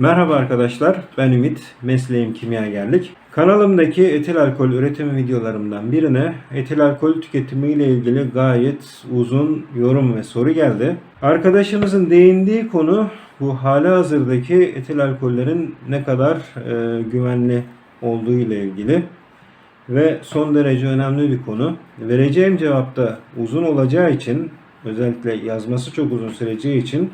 Merhaba arkadaşlar, ben Ümit, mesleğim kimyagerlik. Kanalımdaki etil alkol üretim videolarımdan birine etil alkol tüketimi ile ilgili gayet uzun yorum ve soru geldi. Arkadaşımızın değindiği konu bu hala hazırdaki etil alkollerin ne kadar e, güvenli olduğu ile ilgili ve son derece önemli bir konu. Vereceğim cevap da uzun olacağı için özellikle yazması çok uzun süreceği için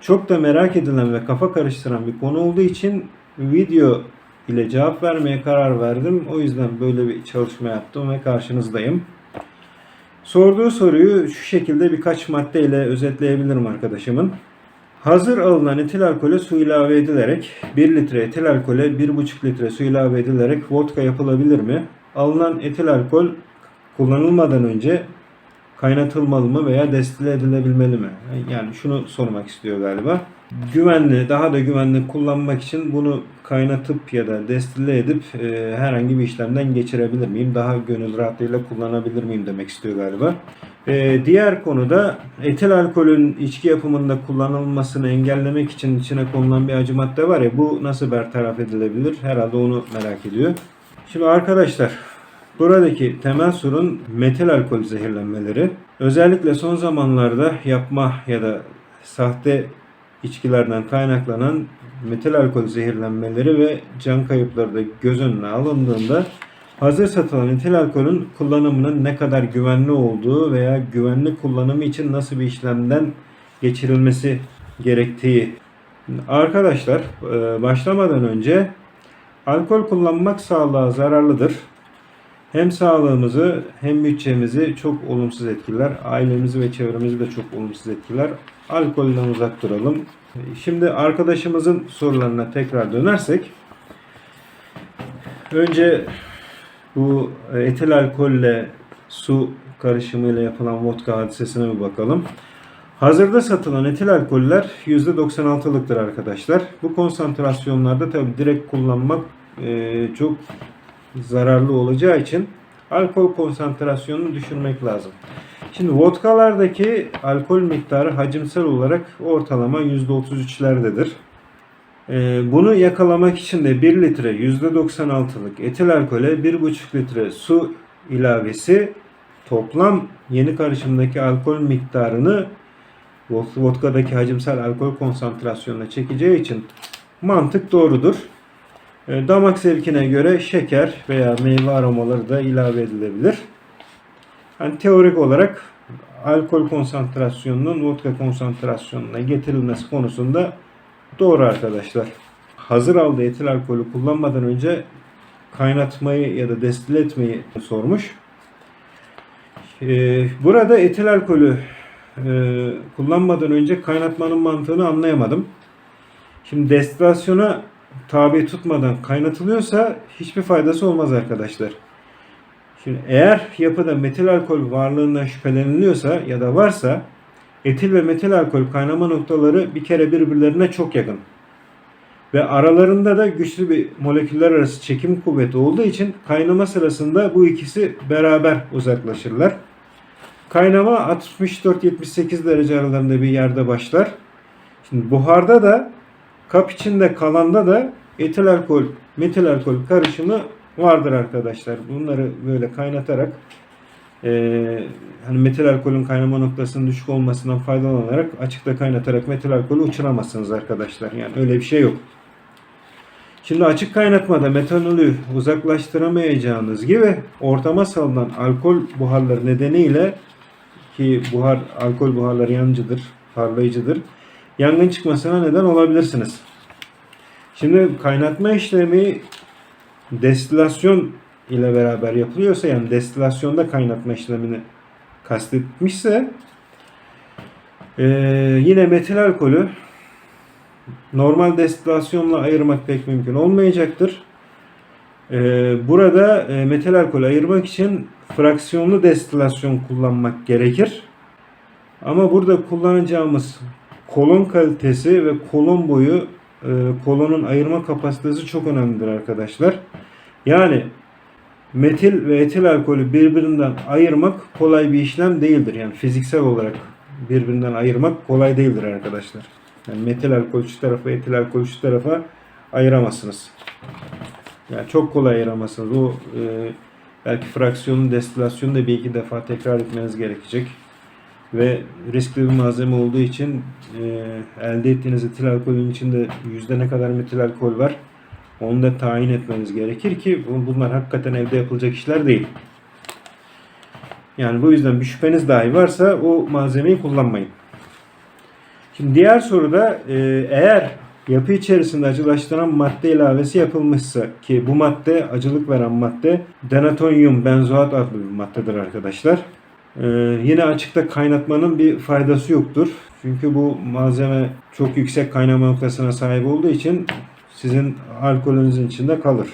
çok da merak edilen ve kafa karıştıran bir konu olduğu için video ile cevap vermeye karar verdim. O yüzden böyle bir çalışma yaptım ve karşınızdayım. Sorduğu soruyu şu şekilde birkaç maddeyle özetleyebilirim arkadaşımın. Hazır alınan etil alkole su ilave edilerek 1 litre etil alkole 1,5 litre su ilave edilerek vodka yapılabilir mi? Alınan etil alkol kullanılmadan önce kaynatılmalı mı veya destile edilebilmeli mi? Yani şunu sormak istiyor galiba. Güvenli, daha da güvenli kullanmak için bunu kaynatıp ya da destile edip e, herhangi bir işlemden geçirebilir miyim? Daha gönül rahatlığıyla kullanabilir miyim demek istiyor galiba. E, diğer konuda etil alkolün içki yapımında kullanılmasını engellemek için içine konulan bir acı madde var ya bu nasıl bertaraf edilebilir? Herhalde onu merak ediyor. Şimdi arkadaşlar Buradaki temel sorun metil alkol zehirlenmeleri. Özellikle son zamanlarda yapma ya da sahte içkilerden kaynaklanan metil alkol zehirlenmeleri ve can kayıpları da göz önüne alındığında hazır satılan etil alkolün kullanımının ne kadar güvenli olduğu veya güvenli kullanımı için nasıl bir işlemden geçirilmesi gerektiği. Arkadaşlar başlamadan önce alkol kullanmak sağlığa zararlıdır hem sağlığımızı hem bütçemizi çok olumsuz etkiler. Ailemizi ve çevremizi de çok olumsuz etkiler. Alkolden uzak duralım. Şimdi arkadaşımızın sorularına tekrar dönersek. Önce bu etil alkolle su karışımıyla yapılan vodka hadisesine bir bakalım. Hazırda satılan etil alkoller %96'lıktır arkadaşlar. Bu konsantrasyonlarda tabi direkt kullanmak e, çok zararlı olacağı için alkol konsantrasyonunu düşürmek lazım. Şimdi vodkalardaki alkol miktarı hacimsel olarak ortalama %33'lerdedir. Ee, bunu yakalamak için de 1 litre %96'lık etil alkole 1,5 litre su ilavesi toplam yeni karışımdaki alkol miktarını vodkadaki hacimsel alkol konsantrasyonuna çekeceği için mantık doğrudur. E, damak zevkine göre şeker veya meyve aromaları da ilave edilebilir. Yani teorik olarak alkol konsantrasyonunun vodka konsantrasyonuna getirilmesi konusunda doğru arkadaşlar. Hazır aldığı etil alkolü kullanmadan önce kaynatmayı ya da destile etmeyi sormuş. E, burada etil alkolü e, kullanmadan önce kaynatmanın mantığını anlayamadım. Şimdi destilasyona tabi tutmadan kaynatılıyorsa hiçbir faydası olmaz arkadaşlar. Şimdi eğer yapıda metil alkol varlığından şüpheleniliyorsa ya da varsa etil ve metil alkol kaynama noktaları bir kere birbirlerine çok yakın. Ve aralarında da güçlü bir moleküller arası çekim kuvveti olduğu için kaynama sırasında bu ikisi beraber uzaklaşırlar. Kaynama 64-78 derece aralarında bir yerde başlar. Şimdi buharda da Kap içinde kalanda da etil alkol, metil alkol karışımı vardır arkadaşlar. Bunları böyle kaynatarak e, hani metil alkolün kaynama noktasının düşük olmasından faydalanarak açıkta kaynatarak metil alkolü uçuramazsınız arkadaşlar. Yani öyle bir şey yok. Şimdi açık kaynatmada metanolü uzaklaştıramayacağınız gibi ortama salınan alkol buharları nedeniyle ki buhar alkol buharları yanıcıdır, parlayıcıdır yangın çıkmasına neden olabilirsiniz. Şimdi kaynatma işlemi destilasyon ile beraber yapılıyorsa yani destilasyonda kaynatma işlemini kastetmişse ee, yine metil alkolü normal destilasyonla ayırmak pek mümkün olmayacaktır. Ee, burada e, metil alkolü ayırmak için fraksiyonlu destilasyon kullanmak gerekir. Ama burada kullanacağımız kolon kalitesi ve kolon boyu e, kolonun ayırma kapasitesi çok önemlidir arkadaşlar. Yani metil ve etil alkolü birbirinden ayırmak kolay bir işlem değildir. Yani fiziksel olarak birbirinden ayırmak kolay değildir arkadaşlar. Yani metil alkol şu tarafa, etil alkol şu tarafa ayıramazsınız. Yani çok kolay ayıramazsınız. O e, belki fraksiyonun destilasyonu da bir iki defa tekrar etmeniz gerekecek. Ve riskli bir malzeme olduğu için e, elde ettiğiniz etil alkolün içinde yüzde ne kadar metil alkol var onu da tayin etmeniz gerekir ki bu- bunlar hakikaten evde yapılacak işler değil. Yani bu yüzden bir şüpheniz dahi varsa o malzemeyi kullanmayın. Şimdi diğer soruda e, eğer yapı içerisinde acılaştıran madde ilavesi yapılmışsa ki bu madde acılık veren madde denatonyum benzoat adlı bir maddedir arkadaşlar. E, yine açıkta kaynatmanın bir faydası yoktur. Çünkü bu malzeme çok yüksek kaynama noktasına sahip olduğu için sizin alkolünüzün içinde kalır.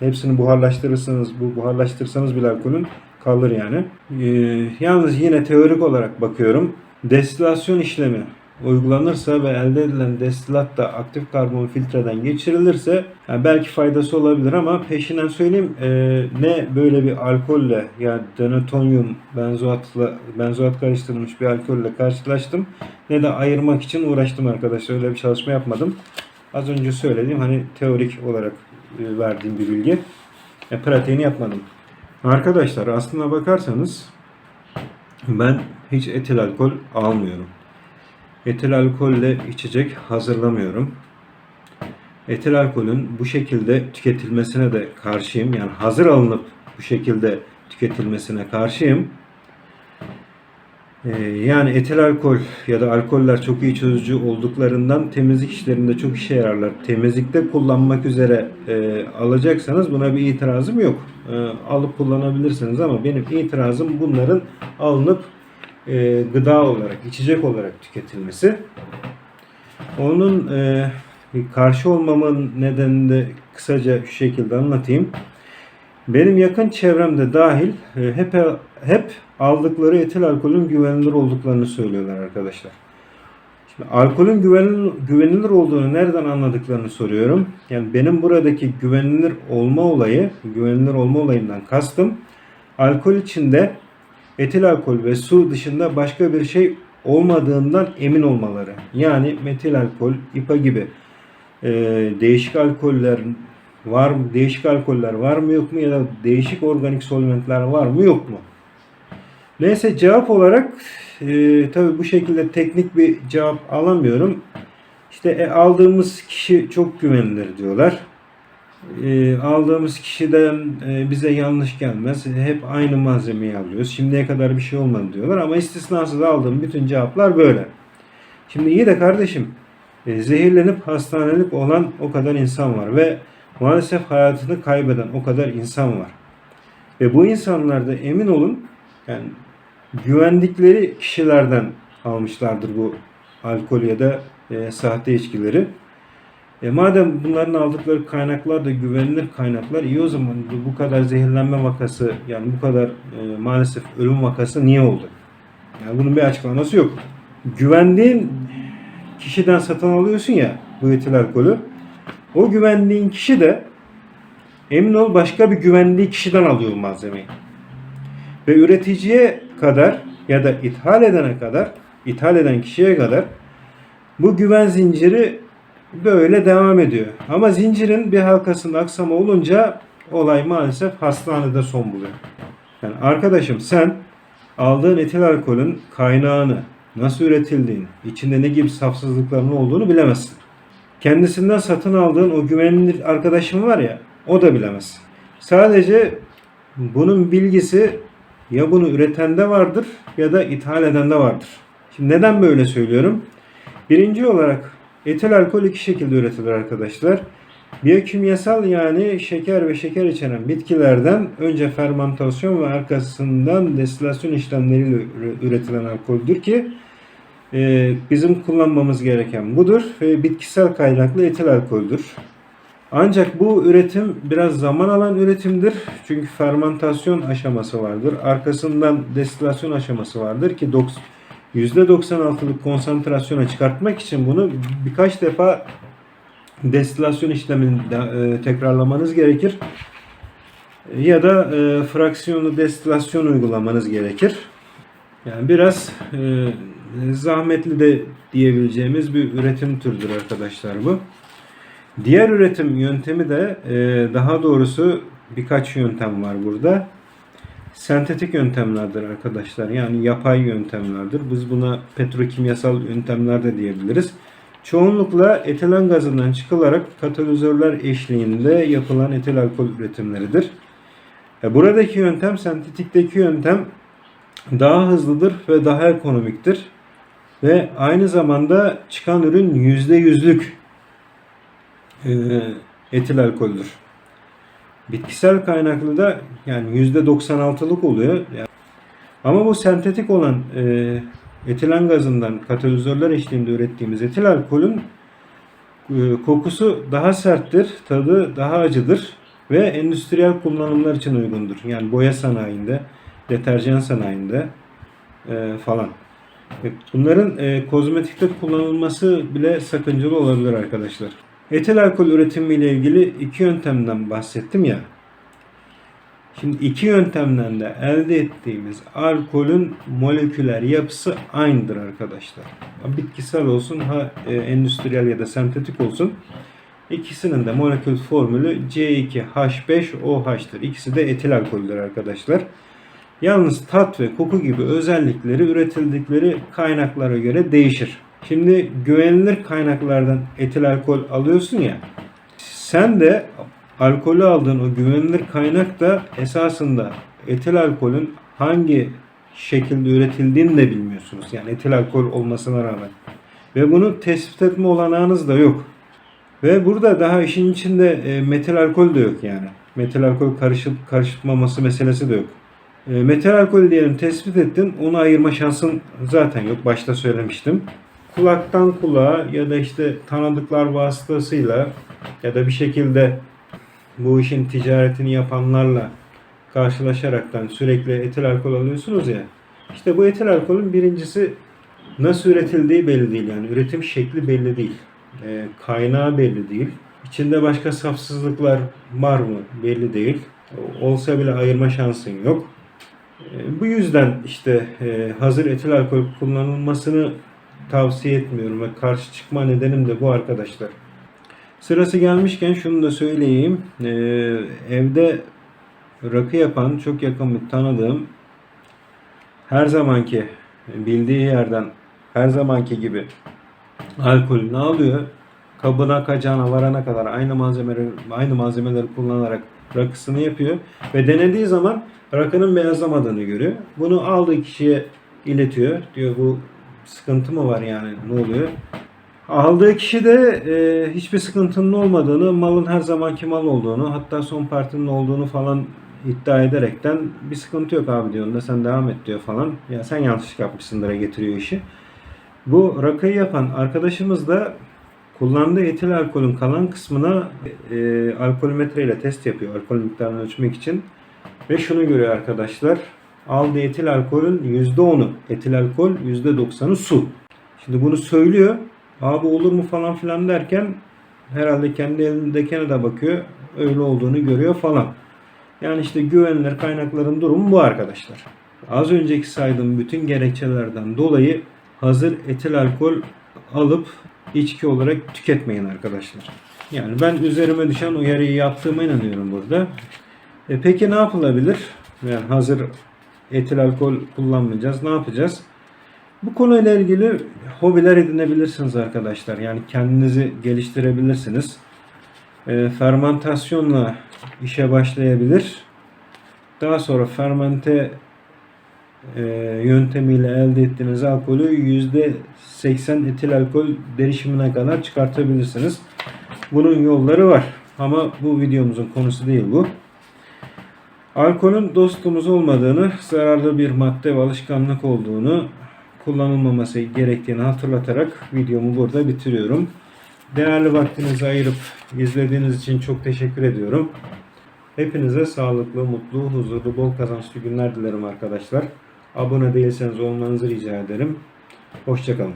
Hepsini buharlaştırırsanız, bu buharlaştırsanız bile alkolün kalır yani. Ee, yalnız yine teorik olarak bakıyorum. Destilasyon işlemi uygulanırsa ve elde edilen destilat da aktif karbon filtreden geçirilirse yani belki faydası olabilir ama peşinden söyleyeyim e, ne böyle bir alkolle yani denatonyum benzoatla benzoat karıştırılmış bir alkolle karşılaştım ne de ayırmak için uğraştım arkadaşlar öyle bir çalışma yapmadım. Az önce söylediğim hani teorik olarak e, verdiğim bir bilgi. E, pratiğini yapmadım. Arkadaşlar aslına bakarsanız ben hiç etil alkol almıyorum. Etil alkolle içecek hazırlamıyorum. Etil alkolün bu şekilde tüketilmesine de karşıyım. Yani hazır alınıp bu şekilde tüketilmesine karşıyım. Ee, yani etil alkol ya da alkoller çok iyi çözücü olduklarından temizlik işlerinde çok işe yararlar. Temizlikte kullanmak üzere e, alacaksanız buna bir itirazım yok. E, alıp kullanabilirsiniz ama benim itirazım bunların alınıp e, gıda olarak, içecek olarak tüketilmesi. Onun e, karşı olmamın nedenini de kısaca şu şekilde anlatayım. Benim yakın çevremde dahil e, hep hep aldıkları etil alkolün güvenilir olduklarını söylüyorlar arkadaşlar. Şimdi alkolün güvenilir, güvenilir olduğunu nereden anladıklarını soruyorum. Yani benim buradaki güvenilir olma olayı, güvenilir olma olayından kastım alkol içinde etil alkol ve su dışında başka bir şey olmadığından emin olmaları. Yani metil alkol, IPA gibi e, değişik alkoller var mı? Değişik alkoller var mı yok mu ya da değişik organik solventler var mı yok mu? Neyse cevap olarak e, tabii bu şekilde teknik bir cevap alamıyorum. İşte e, aldığımız kişi çok güvenilir diyorlar. E, aldığımız kişiden e, bize yanlış gelmez. Hep aynı malzemeyi alıyoruz. Şimdiye kadar bir şey olmadı diyorlar ama istisnasız aldığım bütün cevaplar böyle. Şimdi iyi de kardeşim e, zehirlenip hastanelik olan o kadar insan var ve maalesef hayatını kaybeden o kadar insan var. Ve bu insanlar da emin olun yani güvendikleri kişilerden almışlardır bu alkol ya da e, sahte içkileri. E, madem bunların aldıkları kaynaklar da güvenilir kaynaklar iyi o zaman bu, kadar zehirlenme vakası yani bu kadar e, maalesef ölüm vakası niye oldu? Yani bunun bir açıklaması yok. Güvendiğin kişiden satın alıyorsun ya bu etil alkolü. O güvendiğin kişi de emin ol başka bir güvendiği kişiden alıyor malzemeyi. Ve üreticiye kadar ya da ithal edene kadar, ithal eden kişiye kadar bu güven zinciri böyle devam ediyor. Ama zincirin bir halkasında aksama olunca olay maalesef hastanede son buluyor. Yani arkadaşım sen aldığın etil alkolün kaynağını, nasıl üretildiğini, içinde ne gibi safsızlıkların olduğunu bilemezsin. Kendisinden satın aldığın o güvenilir arkadaşın var ya, o da bilemez. Sadece bunun bilgisi ya bunu üretende vardır ya da ithal edende vardır. Şimdi neden böyle söylüyorum? Birinci olarak etil alkol iki şekilde üretilir arkadaşlar. Biyokimyasal yani şeker ve şeker içeren bitkilerden önce fermentasyon ve arkasından destilasyon işlemleriyle üre- üretilen alkoldür ki e, bizim kullanmamız gereken budur ve bitkisel kaynaklı etil alkoldür. Ancak bu üretim biraz zaman alan üretimdir. Çünkü fermentasyon aşaması vardır. Arkasından destilasyon aşaması vardır ki %96'lık konsantrasyona çıkartmak için bunu birkaç defa destilasyon işlemini e, tekrarlamanız gerekir. Ya da e, fraksiyonlu destilasyon uygulamanız gerekir. Yani biraz e, zahmetli de diyebileceğimiz bir üretim türüdür arkadaşlar bu. Diğer üretim yöntemi de daha doğrusu birkaç yöntem var burada. Sentetik yöntemlerdir arkadaşlar. Yani yapay yöntemlerdir. Biz buna petrokimyasal yöntemler de diyebiliriz. Çoğunlukla etilen gazından çıkılarak katalizörler eşliğinde yapılan etil alkol üretimleridir. E, Buradaki yöntem sentetikteki yöntem daha hızlıdır ve daha ekonomiktir. Ve aynı zamanda çıkan ürün %100'lük e, etil alkoldür. Bitkisel kaynaklı da yani %96'lık oluyor. Yani- ama bu sentetik olan e, etilen gazından katalizörler eşliğinde ürettiğimiz etil alkolün e, kokusu daha serttir, tadı daha acıdır ve endüstriyel kullanımlar için uygundur. Yani boya sanayinde, deterjan sanayinde e, falan. E, Bunların e, kozmetikte kullanılması bile sakıncalı olabilir arkadaşlar. Etil alkol üretimi ile ilgili iki yöntemden bahsettim ya. Şimdi iki yöntemden de elde ettiğimiz alkolün moleküler yapısı aynıdır arkadaşlar. Ha Bitkisel olsun, ha e, endüstriyel ya da sentetik olsun. İkisinin de molekül formülü C2H5OH'tır. İkisi de etil alkoldür arkadaşlar. Yalnız tat ve koku gibi özellikleri üretildikleri kaynaklara göre değişir. Şimdi güvenilir kaynaklardan etil alkol alıyorsun ya. Sen de alkolü aldığın o güvenilir kaynak da esasında etil alkolün hangi şekilde üretildiğini de bilmiyorsunuz. Yani etil alkol olmasına rağmen. Ve bunu tespit etme olanağınız da yok. Ve burada daha işin içinde e, metil alkol de yok yani. Metil alkol karışıp karışmaması meselesi de yok. E, metal alkol diyelim tespit ettin. Onu ayırma şansın zaten yok. Başta söylemiştim. Kulaktan kulağa ya da işte tanıdıklar vasıtasıyla ya da bir şekilde bu işin ticaretini yapanlarla karşılaşaraktan sürekli etil alkol alıyorsunuz ya. İşte bu etil alkolün birincisi nasıl üretildiği belli değil. Yani üretim şekli belli değil. E, kaynağı belli değil. İçinde başka safsızlıklar var mı belli değil. Olsa bile ayırma şansın yok. E, Bu yüzden işte e, hazır etil alkol kullanılmasını tavsiye etmiyorum ve karşı çıkma nedenim de bu arkadaşlar. Sırası gelmişken şunu da söyleyeyim. E, evde rakı yapan çok yakın bir tanıdığım her zamanki bildiği yerden her zamanki gibi alkolünü alıyor. Kabına kacağına varana kadar aynı malzemeleri aynı malzemeleri kullanarak rakısını yapıyor ve denediği zaman rakının beyazlamadığını görüyor. Bunu aldığı kişiye iletiyor. Diyor bu sıkıntı mı var yani ne oluyor? Aldığı kişi de e, hiçbir sıkıntının olmadığını, malın her zamanki mal olduğunu, hatta son partinin olduğunu falan iddia ederekten bir sıkıntı yok abi diyor. Onda sen devam et diyor falan. Ya sen yanlışlık yapmışsındır getiriyor işi. Bu rakıyı yapan arkadaşımız da kullandığı etil alkolün kalan kısmına e, alkolmetre ile test yapıyor. Alkol miktarını ölçmek için. Ve şunu görüyor arkadaşlar. Aldığı etil alkolün %10'u etil alkol, %90'ı su. Şimdi bunu söylüyor. Abi olur mu falan filan derken herhalde kendi elindekine de bakıyor. Öyle olduğunu görüyor falan. Yani işte güvenilir kaynakların durumu bu arkadaşlar. Az önceki saydığım bütün gerekçelerden dolayı hazır etil alkol alıp içki olarak tüketmeyin arkadaşlar. Yani ben üzerime düşen uyarıyı yaptığıma inanıyorum burada. E peki ne yapılabilir? Yani hazır etil alkol kullanmayacağız. Ne yapacağız? Bu konuyla ilgili hobiler edinebilirsiniz arkadaşlar. Yani kendinizi geliştirebilirsiniz. E, fermentasyonla işe başlayabilir. Daha sonra fermente e, yöntemiyle elde ettiğiniz alkolü %80 etil alkol derişimine kadar çıkartabilirsiniz. Bunun yolları var. Ama bu videomuzun konusu değil bu. Alkolün dostumuz olmadığını, zararlı bir madde ve alışkanlık olduğunu, kullanılmaması gerektiğini hatırlatarak videomu burada bitiriyorum. Değerli vaktinizi ayırıp izlediğiniz için çok teşekkür ediyorum. Hepinize sağlıklı, mutlu, huzurlu, bol kazançlı günler dilerim arkadaşlar. Abone değilseniz olmanızı rica ederim. Hoşçakalın.